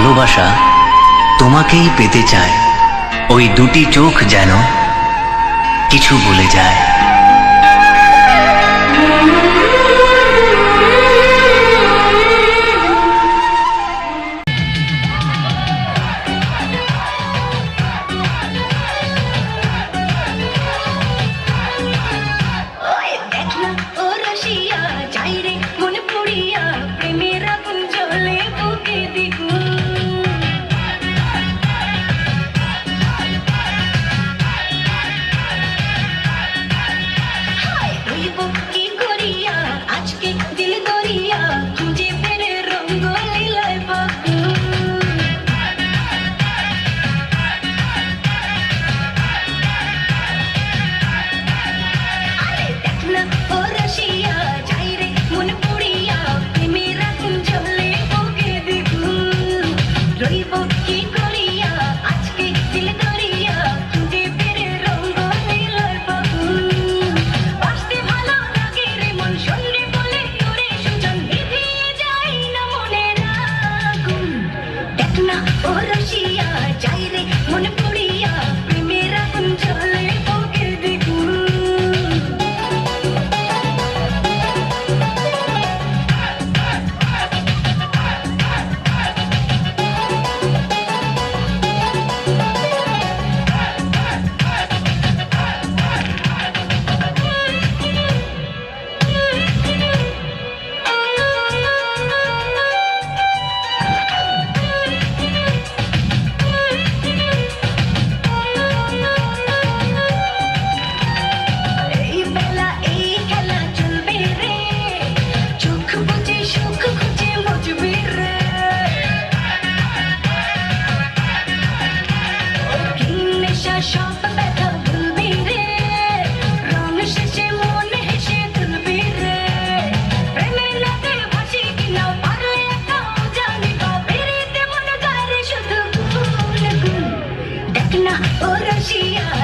ভালোবাসা তোমাকেই পেতে চায়। ওই দুটি চোখ যেন কিছু বলে যায়। Yeah.